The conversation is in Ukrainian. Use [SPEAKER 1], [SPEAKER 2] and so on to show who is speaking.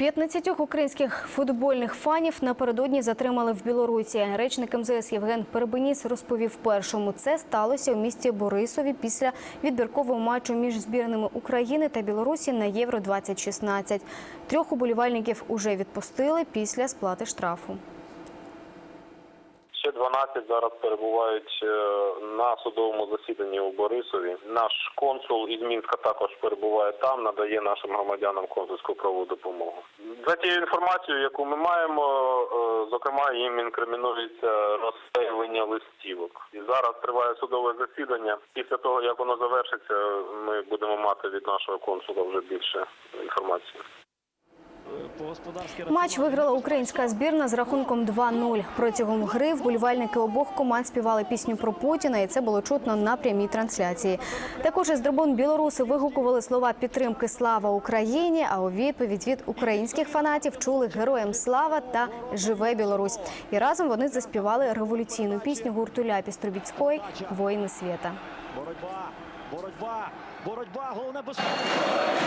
[SPEAKER 1] 15 українських футбольних фанів напередодні затримали в Білорусі. Речник МЗС Євген Перебеніс розповів першому. Це сталося у місті Борисові після відбіркового матчу між збірними України та Білорусі на Євро 2016 Трьох уболівальників уже відпустили після сплати штрафу.
[SPEAKER 2] Ще 12 зараз перебувають е, на судовому засіданні у Борисові. Наш консул із Мінська також перебуває там, надає нашим громадянам консульську правову допомогу. За тією інформацією, яку ми маємо, е, зокрема, їм інкримінується розсеювання листівок. І зараз триває судове засідання. Після того, як воно завершиться, ми будемо мати від нашого консула вже більше інформації.
[SPEAKER 1] Матч виграла українська збірна з рахунком 2-0. Протягом гри вболівальники обох команд співали пісню про Путіна, і це було чутно на прямій трансляції. Також із трибун білоруси вигукували слова підтримки Слава Україні. А у відповідь від українських фанатів чули героям слава та живе Білорусь. І разом вони заспівали революційну пісню гурту Ляпіс Трубіцької Воїни світа.
[SPEAKER 3] Боротьба, боротьба, боротьба, головне безпека.